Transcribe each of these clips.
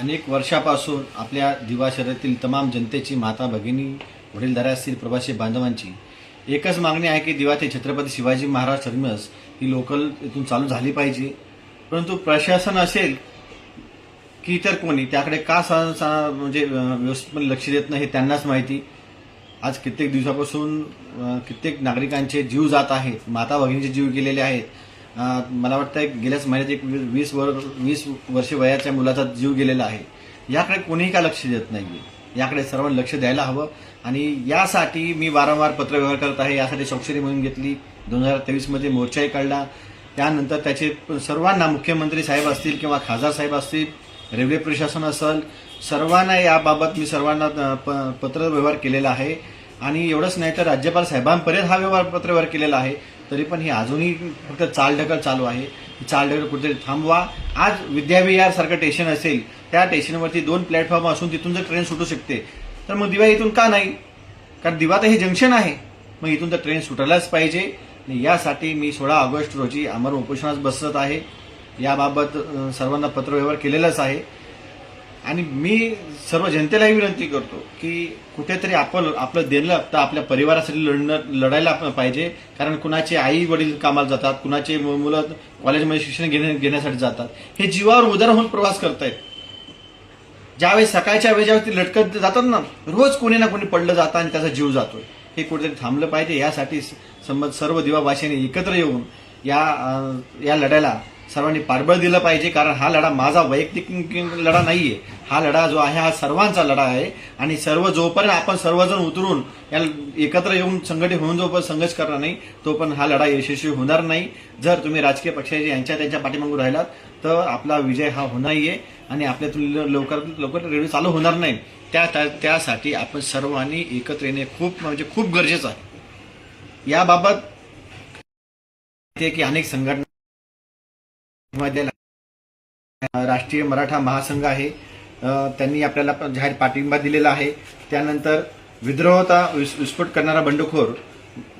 अनेक वर्षापासून आपल्या दिवा शहरातील तमाम जनतेची माता भगिनी वडीलधाऱ्या असतील प्रवासी बांधवांची एकच मागणी आहे की दिवा ते छत्रपती शिवाजी महाराज टर्मिनस ही लोकल इथून चालू झाली पाहिजे. परंतु प्रशासन असेल की इतर कोणी त्याकडे का सा सा- म्हणजे व्यवस्थितपणे लक्ष देत नाही हे त्यांनाच माहिती. आज कित्येक दिवसापासून कित्येक नागरिकांचे जीव जात आहेत माता भगिनीचे जीव गेलेले आहेत. मला वाटतं गेल्याच महिन्यात एक वी- वीस वर वीस वर्ष वयाच्या मुलाचा जीव गेलेला आहे. याकडे कोणीही का लक्ष देत नाही याकडे सर्वांनी लक्ष द्यायला हवं. आणि यासाठी मी वारंवार पत्रव्यवहार करत आहे. यासाठी स्वाक्षरी मोहीम घेतली. दोन हजार तेवीसमध्ये मोर्चाही काढला. त्यानंतर त्याचे सर्वांना मुख्यमंत्री साहेब असतील किंवा खासदार साहेब असतील रेल्वे प्रशासन असेल सर्वांना याबाबत मी सर्वांना प- पत्रव्यवहार केलेला आहे. आणि एवढंच नाही तर राज्यपाल साहेबांपर्यंत हा व्यवहार पत्रव्यवहार केलेला आहे. तरी पण हे अजूनही फक्त चालढकल चालू आहे. चालढकल कुठेतरी थांबवा. आज विद्याविहार सारखं स्टेशन असेल त्या स्टेशनवरती दोन प्लॅटफॉर्म असून तिथून जर ट्रेन सुटू शकते तर मग दिवा इथून का नाही? कारण दिवा तर हे जंक्शन आहे. मग इथून तर ट्रेन सुटायलाच पाहिजे. आणि यासाठी मी सोळा ऑगस्ट रोजी अमर उपोषणास बसत आहे. याबाबत सर्वांना पत्रव्यवहार केलेलाच आहे. आणि मी सर्व जनतेलाही विनंती करतो की कुठेतरी आपण आपलं देणं तर आपल्या परिवारासाठी लढणं लढायला पाहिजे. कारण कुणाचे आई वडील कामाला जातात कुणाचे मु- मुलं कॉलेजमध्ये शिक्षण घेण्या- घेण्यासाठी जातात. हे जीवावर उदार होऊन प्रवास करतायत. ज्यावेळेस सकाळच्या वेळी ज्यावेळेस ते लटकत जातात ना रोज कोणी ना कोणी पडलं जातं आणि त्याचा जीव जातोय. हे कुठेतरी थांबलं पाहिजे. यासाठी संबंध सर्व दिवाभाषेने एकत्र येऊन या या लढ्याला सर्वांनी पाठबळ दिलं पाहिजे. कारण हा लढा माझा वैयक्तिक लढा नाहीये. हा लढा जो आहे हा सर्वांचा लढा आहे. आणि सर्व जोपर्यंत आपण सर्वजण उतरून या एकत्र येऊन संघटित होऊन जोपर्यंत संघर्ष करणार नाही तोपर्यंत हा लढा यशस्वी होणार नाही. जर तुम्ही राजकीय पक्षाचे यांच्या त्यांच्या पाठीमागून राहिलात तर आपला विजय हा होणार आहे आणि आपल्यातून लवकर लवकर रेडिओ चालू होणार नाही. त्या त्या- त्यासाठी आपण सर्वांनी एकत्र येणे खूप म्हणजे खूप गरजेचं आहे. याबाबत ते की अनेक संघटना राष्ट्रीय मराठा महासंघ आहे. त्यांनी आपल्याला जाहीर पाठिंबा दिलेला आहे. त्यानंतर विद्रोहता विस- विस्फोट करणारा बंडखोर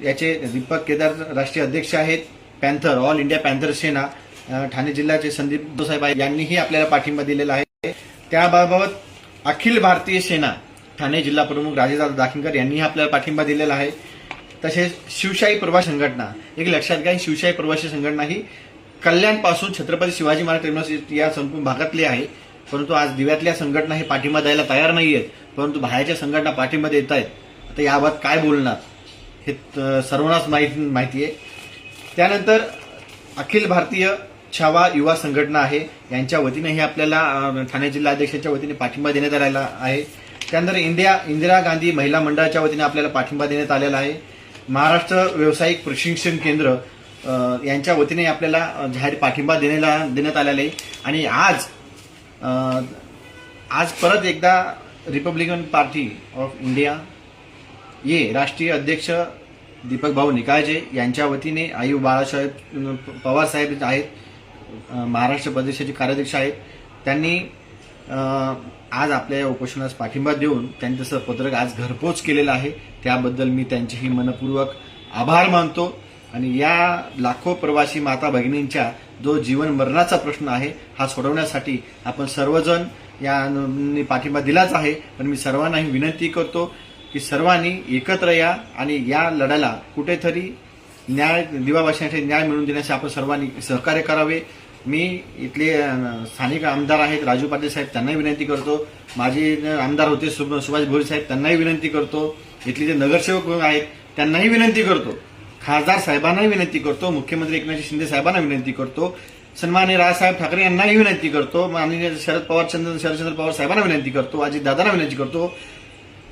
याचे दीपक केदार राष्ट्रीय अध्यक्ष आहेत. Panther all India panther Sena Thane जिल्ह्याचे संदीप साहेब यांनीही आपल्याला पाठिंबा दिलेला आहे. त्याबाबत अखिल भारतीय सेना ठाणे जिल्हा प्रमुख राजेदादा दाखिंकर यांनीही आपल्याला पाठिंबा दिलेला आहे. तसेच शिवशाही प्रवास संघटना एक लक्षात घ्या शिवशाही प्रवासी संघटना ही कल्याणपासून छत्रपती शिवाजी महाराज टर्मिनस या संपूर्ण भागातली आहे. परंतु आज दिव्यातल्या संघटना हे पाठिंबा द्यायला तयार नाही आहेत परंतु बाहेरच्या संघटना पाठिंबा देत आहेत. आता याबाबत काय बोलणार? हे सर्वांनाच माहिती माहिती आहे त्यानंतर अखिल भारतीय छावा युवा संघटना आहे. यांच्या वतीनेही आपल्याला ठाणे जिल्हा अध्यक्षाच्या वतीने पाठिंबा देण्यात आलेला आहे. त्यानंतर इंडिया इंदिरा गांधी महिला मंडळाच्या वतीने आपल्याला पाठिंबा देण्यात आलेला आहे. महाराष्ट्र व्यावसायिक प्रशिक्षण केंद्र यांच्या वतीने आपल्याला जाहीर पाठिंबा देण्याला देण्यात आलेला आहे. आणि आज आज परत एकदा रिपब्लिकन पार्टी ऑफ इंडिया ये राष्ट्रीय अध्यक्ष दीपक भाऊ निकाळजे यांच्या वतीने आयु बाळासाहेब पवार साहेब आहेत महाराष्ट्र प्रदेशाचे कार्याध्यक्ष आहेत. त्यांनी आज आपल्या या उपोषणास पाठिंबा देऊन त्यांनी तसं पत्रक आज घरपोच केलेलं आहे. त्याबद्दल मी त्यांचेही मनपूर्वक आभार मानतो. आणि या लाखो प्रवासी माता भगिनींच्या जो जीवन मरणाचा प्रश्न आहे हा सोडवण्यासाठी आपण सर्वजण या पाठिंबा दिलाच आहे. पण मी सर्वांनाही विनंती करतो की सर्वांनी एकत्र या आणि या लढ्याला कुठेतरी न्याय दिवाभाषांसाठी न्याय मिळवून देण्यासाठी आपण सर्वांनी सहकार्य करावे. मी इथले स्थानिक आमदार आहेत राजू पाटील साहेब त्यांनाही विनंती करतो. माझे आमदार होते सुभाष भोई साहेब त्यांनाही विनंती करतो. इथले जे नगरसेवक आहेत त्यांनाही विनंती करतो. खासदार साहेबांनाही विनंती करतो मुख्यमंत्री एकनाथ शिंदे साहेबांना विनंती करतो सन्माननीय राजसाहेब ठाकरे यांनाही विनंती करतो माननीय शरद पवार चंद्र शरदचंद्र पवार साहेबांना विनंती करतो अजितदादांना विनंती करतो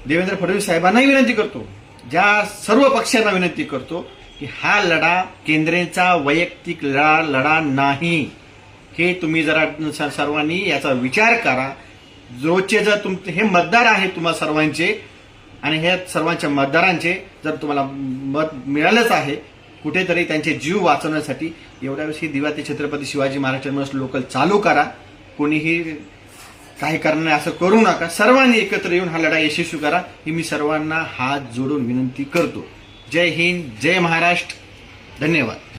देवेंद्र फडणवीस साहेबांनाही विनंती करतो ज्या सर्व पक्षांना विनंती करतो की हा लढा केंद्रेचा वैयक्तिक लढा लढा नाही. हे तुम्ही जरा सर्वांनी याचा विचार करा. रोजचे जर तुम हे मतदार आहेत तुम्हा सर्वांचे आणि हे सर्वांच्या मतदारांचे जर तुम्हाला मत मिळालंच आहे. कुठेतरी त्यांचे जीव वाचवण्यासाठी एवढ्या वेळेस ही दिवा ते छत्रपती शिवाजी महाराज टर्मिनस लोकल चालू करा. कोणीही काही कारण नाही असं करू नका. सर्वांनी एकत्र येऊन हा लढा यशस्वी करा. ही मी सर्वांना हात जोडून विनंती करतो. जय हिंद जय महाराष्ट्र. धन्यवाद.